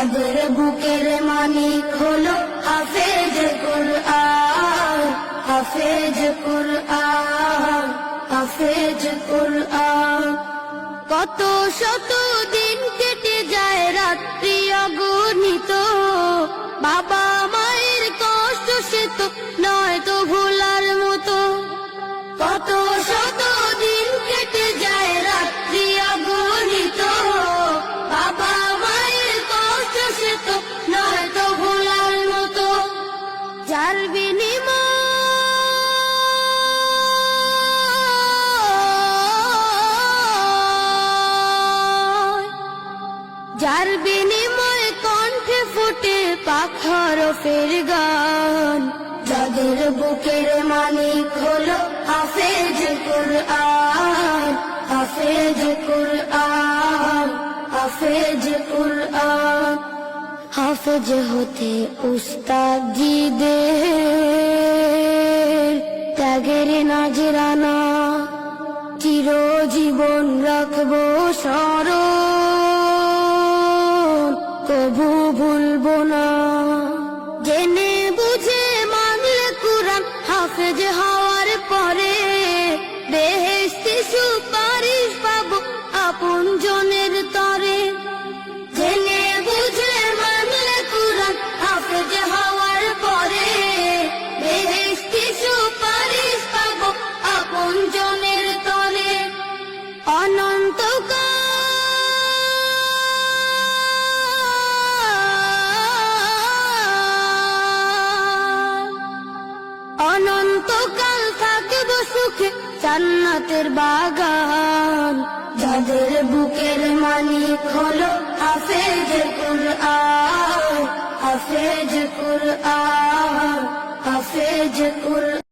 যাদের বুকের মানিক হলো হাফেজ কুরআন হাফেজ কুরআন হাফেজ কুরআন। কত শত দিন কেটে যায় রাত্রি অগণিত, বাবা মায়ের কষ্ট সে তো নয় তো যার বিনিময় কণ্ঠে ফুটে পাখর ফের গান। যাদের বুকের মালিক হলো হাফেজ কুরআন হাফেজ কুরআন হাফেজ কুরআন। হাফেজ হতে উস্তাদ জিদের ত্যাগের নাজরানা ভুলবো না। জেনে বুঝে মানলে কুরআন হাফেজ অনন্তকাল থাকব সুখে জান্নাতের বাগান। যাদের বুকের মালিক হলো হাফেজ কুরআন হাফেজ কুরআন।